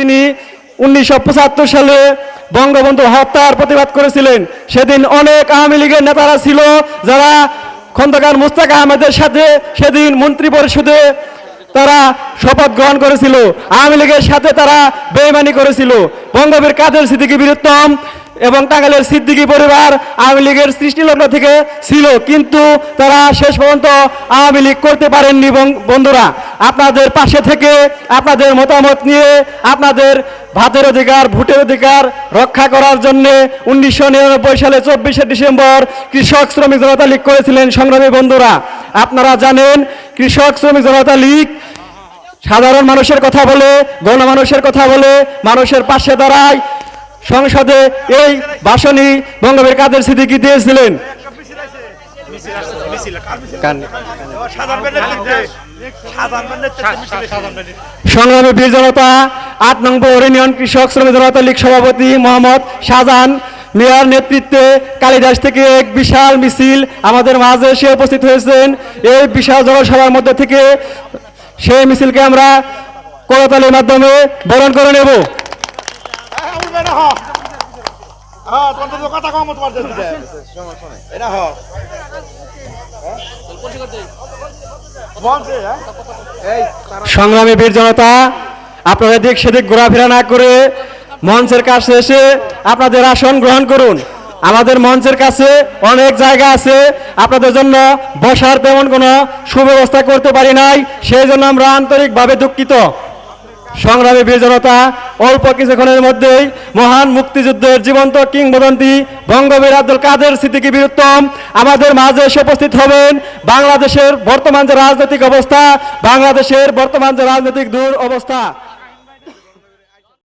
যিনি উনিশশো সালে বঙ্গবন্ধু হত্যার প্রতিবাদ করেছিলেন, সেদিন অনেক আওয়ামী লীগের নেতারা ছিল যারা খন্দকার মুস্তাক আহমেদের সাথে সেদিন মন্ত্রী পরিষদে তারা শপথ গ্রহণ করেছিল। আওয়ামী লীগের সাথে তারা বেইমানি করেছিল। বঙ্গবীর কাদের সিদ্দিকী বীরুত্তম এবং টাঙ্গাইলের সিদ্দিকী পরিবার আওয়ামী লীগের সৃষ্টিলগ্ন থেকে ছিল, কিন্তু তারা শেষ পর্যন্ত আওয়ামী লীগ করতে পারেননি বন্ধুরা। আপনাদের পাশে থেকে আপনাদের মতামত নিয়ে আপনাদের ভাতের অধিকার, ভোটের অধিকার রক্ষা করার জন্য উনিশশো নিরানব্বই সালে চব্বিশে ডিসেম্বর কৃষক শ্রমিক জনতা লীগ করেছিলেন সংগ্রামী বন্ধুরা। আপনারা জানেন, কৃষক শ্রমিক জনতা লীগ সাধারণ মানুষের কথা বলে গণমানুষের কথা বলে, মানুষের পাশে দাঁড়ায় সংসদে এই ভাষণই বঙ্গবীর কাদের সিদ্দিকি দিয়েছিলেন। সংগ্রামী বীর জনতা আট নম্বর ইউনিয়ন কৃষক শ্রমিক জনতা লীগ সভাপতি মোহাম্মদ শাহজাহান মেয়র নেতৃত্বে কালিদাস থেকে এক বিশাল মিছিল আমাদের মাঝে এসে উপস্থিত হয়েছেন। এই বিশাল জনসভার মধ্যে থেকে সেই মিছিলকে আমরা করতালির মাধ্যমে বরণ করে নেব। কথা কম তোমার এটা হ সংগ্রামী বীর জনতা আপনারা দিক সেদিক ঘোরাফেরা না করে মঞ্চের কাছে এসে আপনাদের আসন গ্রহণ করুন। আমাদের মঞ্চের কাছে অনেক জায়গা আছে। আপনাদের জন্য বসার তেমন কোনো সুব্যবস্থা করতে পারি নাই। সেই জন্য আমরা আন্তরিকভাবে দুঃখিত। সংগ্রামী বীর জনতা, অল্প কিছুক্ষণের মধ্যেই মহান মুক্তিযুদ্ধের জীবন্ত কিংবদন্তি বঙ্গবীর আব্দুল কাদের সিদ্দিকী বীরুত্তম আমাদের মাঝে এসে উপস্থিত হবেন। বাংলাদেশের বর্তমান যে রাজনৈতিক অবস্থা, বাংলাদেশের বর্তমান যে রাজনৈতিক দূর অবস্থা।